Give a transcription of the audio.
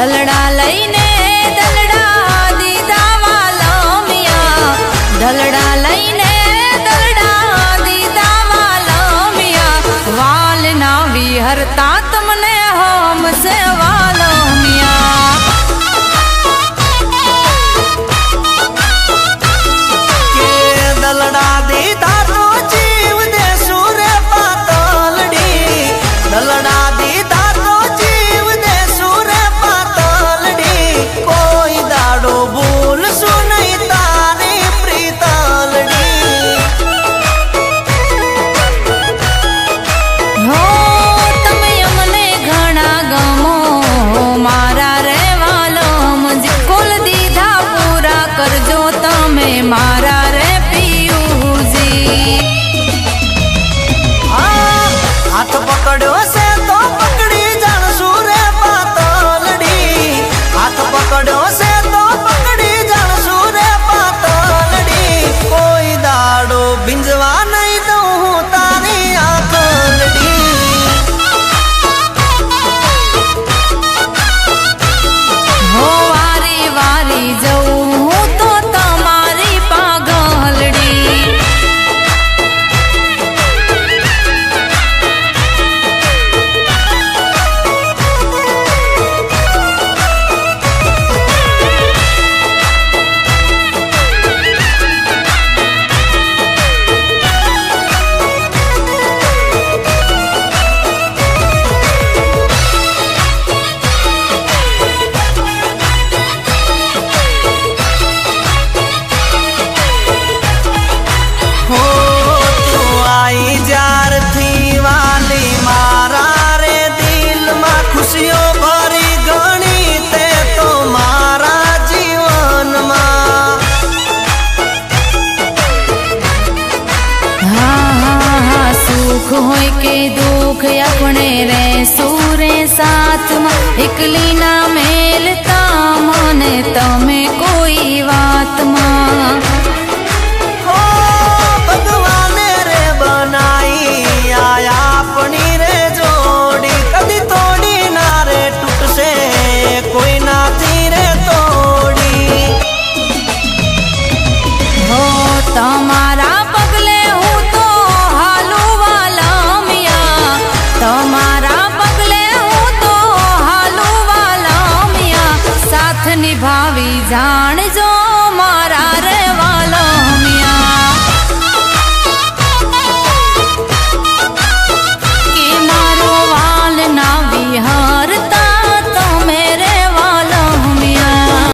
દલડા લઈને દલડા દીધા વાલો મિયા દલડા લઈને દલડા દીધા વાલો મિયા વાલના વિહરતા તમને હોમ સેવા મારા રે પિયુજી હાથ પકડો હોય કે દુઃખ આપણે રહેશું રે સાથમાં એકલી ના મેલતા મને તમે down.